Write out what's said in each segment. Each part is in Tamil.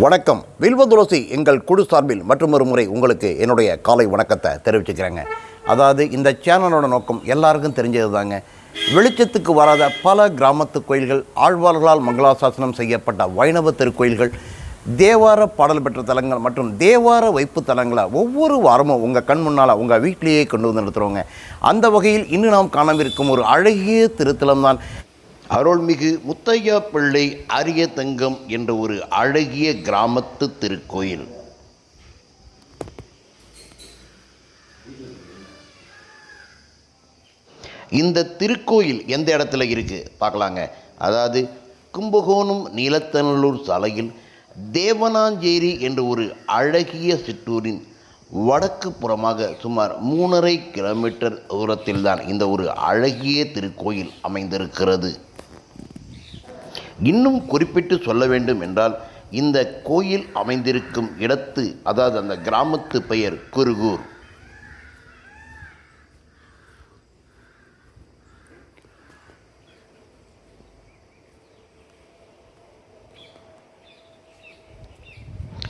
வணக்கம். வில்வதுளசி எங்கள் குழு சார்பில் மற்றொரு முறை உங்களுக்கு என்னுடைய காலை வணக்கத்தை தெரிவிச்சுக்கிறேங்க. அதாவது இந்த சேனலோட நோக்கம் எல்லாருக்கும் தெரிஞ்சது தாங்க வெளிச்சத்துக்கு வராத பல கிராமத்து கோயில்கள் ஆழ்வார்களால் மங்களாசாசனம் செய்யப்பட்ட வைணவ திருக்கோயில்கள் தேவார பாடல் பெற்ற தலங்கள் மற்றும் தேவார வைப்பு தலங்களை ஒவ்வொரு வாரமும் உங்கள் கண் முன்னால் உங்கள் வீட்டிலேயே கொண்டு வந்து நடத்துகிறோங்க அந்த வகையில் இன்னும் நாம் காணவிருக்கும் ஒரு அழகிய திருத்தலம் தான் அருள்மிகு முத்தையா பிள்ளை அரிய தங்கம் என்ற ஒரு அழகிய கிராமத்து திருக்கோயில். இந்த திருக்கோயில் எந்த இடத்துல இருக்கு? பார்க்கலாங்க. அதாவது கும்பகோணம் நீலத்தனலூர் சாலையில் தேவனாஞ்சேரி என்ற ஒரு அழகிய சிற்றூரின் வடக்கு புறமாக சுமார் மூணரை கிலோமீட்டர் தூரத்தில்தான் இந்த ஒரு அழகிய திருக்கோயில் அமைந்திருக்கிறது. இன்னும் குறிப்பிட்டு சொல்ல வேண்டும் என்றால் இந்த கோயில் அமைந்திருக்கும் இடத்து அதாவது அந்த கிராமத்து பெயர் குருகூர்.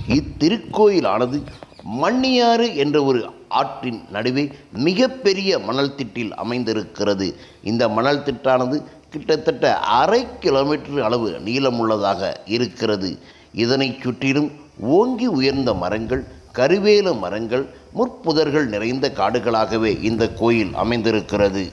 இத்திருக்கோயிலானது மண்ணியாறு என்ற ஒரு ஆற்றின் நடுவே மிகப்பெரிய மணல் திட்டில் அமைந்திருக்கிறது. இந்த மணல் திட்டானது கிட்டத்தட்ட அரை கிலோமீட்டர் அளவு நீளமுள்ளதாக இருக்கிறது. இதனை சுற்றிலும் ஓங்கி உயர்ந்த மரங்கள் கருவேல மரங்கள் முற்புதர்கள் நிறைந்த காடுகளாகவே இந்த கோயில் அமைந்திருக்கிறது.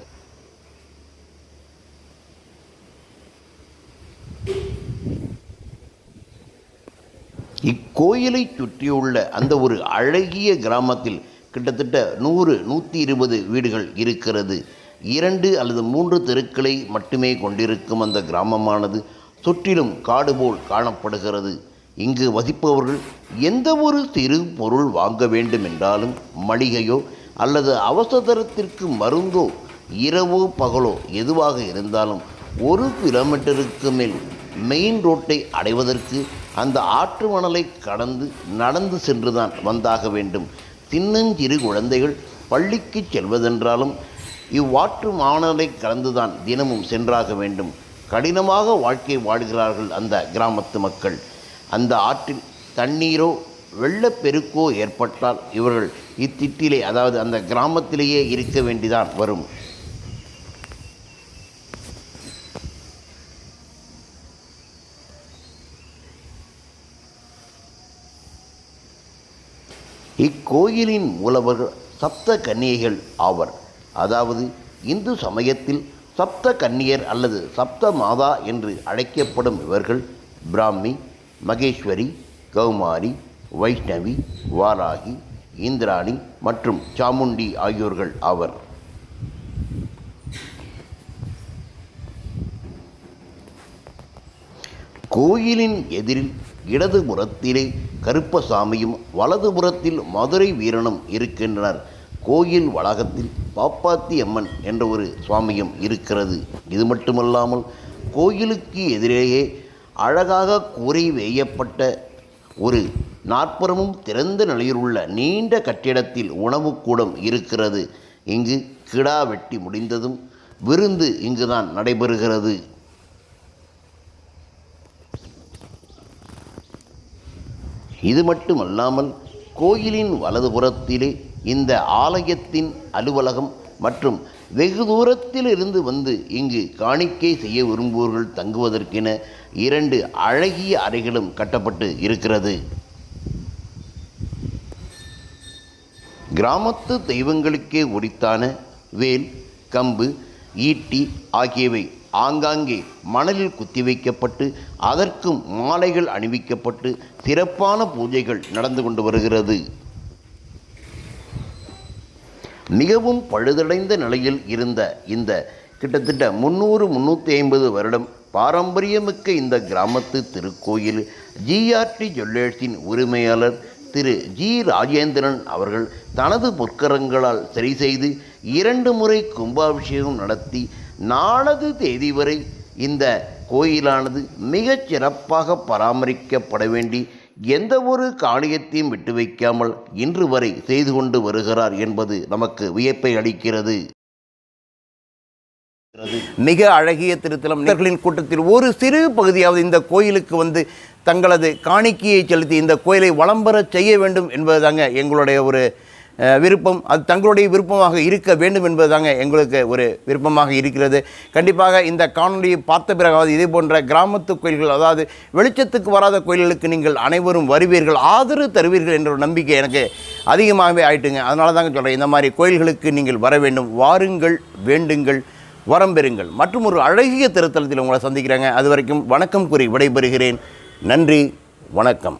இக்கோயிலை சுற்றியுள்ள அந்த ஒரு அழகிய கிராமத்தில் கிட்டத்தட்ட நூறு நூற்றி இருபது வீடுகள் இருக்கிறது. இரண்டு அல்லது மூன்று தெருக்களை மட்டுமே கொண்டிருக்கும் அந்த கிராமமானது சுற்றிலும் காடு போல் காணப்படுகிறது. இங்கு வசிப்பவர்கள் எந்த ஒரு சிறு பொருள் வாங்க வேண்டும் என்றாலும் மளிகையோ அல்லது அவசரத்திற்கு மருந்தோ இரவோ பகலோ எதுவாக இருந்தாலும் ஒரு கிலோமீட்டருக்கு மேல் மெயின் ரோட்டை அடைவதற்கு அந்த ஆற்று மணலை கடந்து நடந்து சென்றுதான் வந்தாக வேண்டும். சின்னஞ்சிறு குழந்தைகள் பள்ளிக்கு செல்வதென்றாலும் இவ்வாற்று மாணலை கலந்துதான் தினமும் சென்றாக வேண்டும். கடினமாக வாழ்க்கை வாழ்கிறார்கள் அந்த கிராமத்து மக்கள். அந்த ஆற்றில் தண்ணீரோ வெள்ளப்பெருக்கோ ஏற்பட்டால் இவர்கள் இத்திட்டிலே அதாவது அந்த கிராமத்திலேயே இருக்க வேண்டிதான் வரும். இக்கோயிலின் மூலவர்கள் சப்த கன்னிகைகள் ஆவர். அதாவது இந்து சமயத்தில் சப்த கன்னியர் அல்லது சப்த மாதா என்று அழைக்கப்படும் இவர்கள் பிராமி மகேஸ்வரி கௌமாரி வைஷ்ணவி வாராகி இந்திராணி மற்றும் சாமுண்டி ஆகியோர்கள் ஆவர். கோயிலின் எதிரில் இடதுபுறத்திலே கருப்பசாமியும் வலதுபுறத்தில் மதுரை வீரனும் இருக்கின்றனர். கோயில் வளாகத்தில் பாப்பாத்தி அம்மன் என்ற ஒரு சுவாமியும் இருக்கிறது. இது மட்டுமல்லாமல் கோயிலுக்கு எதிரேயே அழகாக கூரை வேயப்பட்ட ஒரு நாற்புறமும் திறந்த நிலையில் உள்ள நீண்ட கட்டிடத்தில் உணவு கூடம் இருக்கிறது. இங்கு கிடா வெட்டி முடிந்ததும் விருந்து இங்குதான் நடைபெறுகிறது. இது மட்டுமல்லாமல் கோயிலின் வலதுபுறத்திலே இந்த ஆலயத்தின் அலுவலகம் மற்றும் வெகு தூரத்தில் இருந்து வந்து இங்கு காணிக்கை செய்ய விரும்புவோர்கள் தங்குவதற்கென இரண்டு அழகிய அறைகளும் கட்டப்பட்டு இருக்கிறது. கிராமத்து தெய்வங்களுக்கே உரித்தான வேல் கம்பு ஈட்டி ஆகியவை ஆங்காங்கே மணலில் குத்தி வைக்கப்பட்டு அதற்கும் மாலைகள் அணிவிக்கப்பட்டு சிறப்பான பூஜைகள் நடந்து கொண்டு வருகிறது. மிகவும் பழுதடைந்த நிலையில் இருந்த இந்த கிட்டத்தட்ட முந்நூறு முந்நூற்றி ஐம்பது வருடம் பாரம்பரியமிக்க இந்த கிராமத்து திருக்கோயில் ஜிஆர்டி ஜுவல்லர்ஸின் உரிமையாளர் திரு ஜி ராஜேந்திரன் அவர்கள் தனது பொற்கரங்களால் சரி செய்து இரண்டு முறை கும்பாபிஷேகம் நடத்தி நாளது தேதி வரை இந்த கோயிலானது மிகச் சிறப்பாக பராமரிக்கப்பட வேண்டி எந்த ஒரு காணியத்தையும் விட்டு வைக்காமல் இன்று வரை செய்து கொண்டு வருகிறார் என்பது நமக்கு வியப்பை அளிக்கிறது. மிக அழகிய திருத்தலம். நேர்களின் கூட்டத்தில் ஒரு சிறு பகுதியாவது இந்த கோயிலுக்கு வந்து தங்களது காணிக்கையை செலுத்தி இந்த கோயிலை வலம் செய்ய வேண்டும் என்பதுதாங்க எங்களுடைய ஒரு விருப்பம் அது தங்களுடைய விருப்பமாக இருக்க வேண்டும் என்பது தாங்க எங்களுக்கு ஒரு விருப்பமாக இருக்கிறது. கண்டிப்பாக இந்த காணொலியை பார்த்த பிறகாவது இதே போன்ற கிராமத்து கோயில்கள் அதாவது வெளிச்சத்துக்கு வராத கோயில்களுக்கு நீங்கள் அனைவரும் வருவீர்கள் ஆதரவு தருவீர்கள் என்ற ஒரு நம்பிக்கை எனக்கு அதிகமாகவே ஆயிட்டுங்க. அதனால தாங்க சொல்கிறேன் இந்த மாதிரி கோயில்களுக்கு நீங்கள் வர வேண்டும் வாருங்கள் வேண்டுங்கள் வரம் பெறுங்கள். மற்றும் ஒரு அழகிய திருத்தலத்தில் உங்களை சந்திக்கிறேங்க. அது வரைக்கும் வணக்கம் கூறி விடைபெறுகிறேன். நன்றி வணக்கம்.